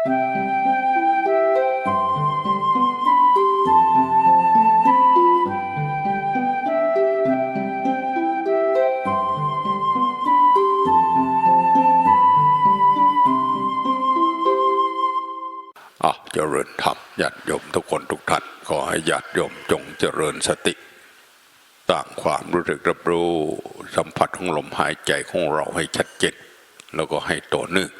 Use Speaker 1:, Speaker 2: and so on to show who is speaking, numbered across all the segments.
Speaker 1: อะเจริญธรรมญาติโยมทุกคนทุกท่านขอให้ญาติโยมจงเจริญสติสร้างความรู้สึกรับรู้สัมผัสของลมหายใจของเราให้ชัดเจนแล้วก็ให้ต่อเนื่อง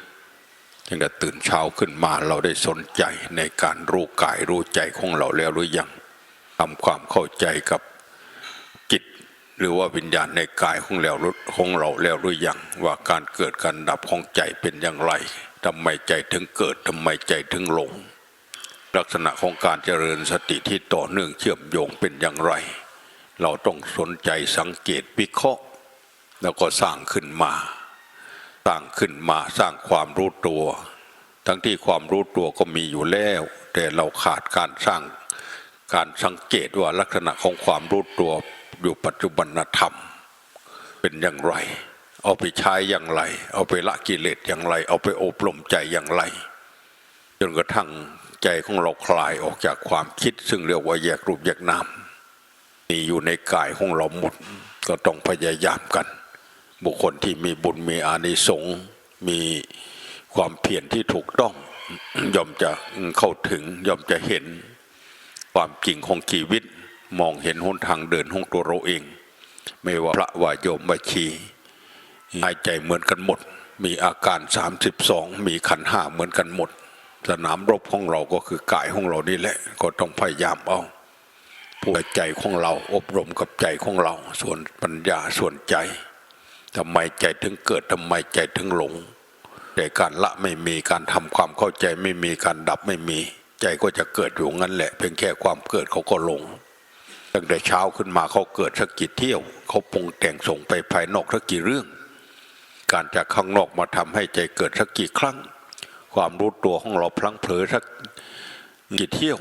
Speaker 1: ตั้งแต่ตื่นเช้าขึ้นมาเราได้สนใจในการรู้กายรู้ใจของเราแล้วหรือยังทำความเข้าใจกับจิตหรือว่าวิญญาณในกายของเราของเราแล้วหรือยังว่าการเกิดการดับของใจเป็นอย่างไรทำไมใจถึงเกิดทำไมใจถึงหลง ลักษณะของการเจริญสติที่ต่อเนื่องเชื่อมโยงเป็นอย่างไร เราต้องสนใจสังเกตวิเคราะห์ แล้วก็สร้างขึ้นมา สร้างขึ้นมาสร้างความรู้ตัว ทั้งที่ความรู้ตัวก็มีอยู่แล้ว แต่เราขาดการสร้างการสังเกตว่าลักษณะของความรู้ตัวอยู่ปัจจุบันธรรม เป็นอย่างไร เอาไปใช้อย่างไร เอาไปละกิเลสอย่างไร เอาไปอบรมใจอย่างไร จนกระทั่งใจของเราคลายออกจากความคิด ซึ่งเรียกว่าแยกรูปแยกนามมีอยู่ในกายของเราหมดก็ต้องพยายามกัน บุคคลที่มีบุญมีอานิสงส์มีความเพียรที่ถูกต้องย่อมจะเข้าถึงย่อมจะเห็นความจริงของชีวิตมองเห็นหนทางเดินของตัวเราเอง ไม่ว่าพระว่าโยมบัชีหายใจเหมือนกันหมด มีอาการ 32 มีขันห้าเหมือนกันหมด สนามรบของเราก็คือกายของเรานี่แหละ ก็ต้องพยายามเอาผู้ใจของเราอบรมกับใจของเรา ส่วนปัญญาส่วนใจ ทำไมใจถึงเกิดทำไมใจถึงหลงแต่การละไม่มีการทำความเข้าใจไม่มีการดับไม่มี ใจก็จะเกิดอยู่งั้นแหละเพียงแค่ความเกิดเขาก็หลงตั้งแต่เช้าขึ้นมาเขาเกิดสักกี่เที่ยว เขาปรุงแต่งส่งไปภายนอกสักกี่เรื่อง การจากข้างนอกมาทำให้ใจเกิดสักกี่ครั้ง ความรู้ตัวของเราพลั้งเผลอสักกี่เที่ยว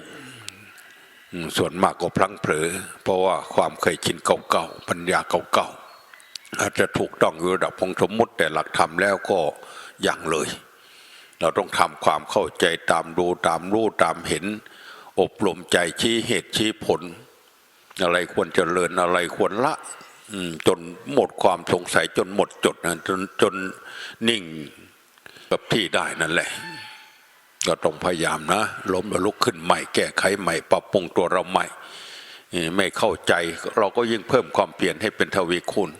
Speaker 1: ส่วนมากก็พลั้งเผลอเพราะว่าความเคยชินเก่าๆปัญญาเก่าๆ อาจจะถูกต้องอยู่ระดับของสมมติแต่หลักธรรมแล้วก็อยังเลย เราต้องทำความเข้าใจตามดูตามรู้ตามเห็น อบรมใจชี้เหตุชี้ผล อะไรควรเจริญอะไรควรละจนหมดความสงสัยจนหมดจดนะจนจนนิ่งกับที่ได้นั่นแหละ ก็ต้องพยายามนะล้มแล้วลุกขึ้นใหม่แก้ไขใหม่ ปรับปรุงตัวเราใหม่ ไม่เข้าใจเราก็ยิ่งเพิ่มความเปลี่ยนให้เป็นทวีคูณ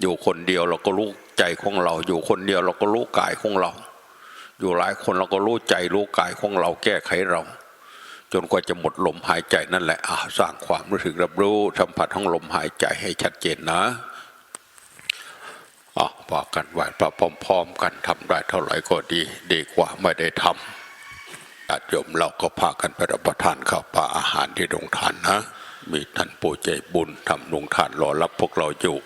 Speaker 1: อยู่คนเดียวเราก็รู้ใจของเรา อยู่คนเดียวเราก็รู้กายของเรา อยู่หลายคนเราก็รู้ใจรู้กายของเราแก้ไขเรา จนกว่าจะหมดลมหายใจนั่นแหละอะสร้างความรู้สึกรับรู้สัมผัสของลมหายใจให้ชัดเจนนะอะพากันไหวพระพร้อมๆกันทำได้เท่าไหร่ก็ดี ดีกว่าไม่ได้ทำญาติโยมเราก็พากันไปรับประทานข้าวปลาอาหารที่โรงทานนะ มีท่านผู้ใจบุญทำโรงทานรอรับพวกเราอยู่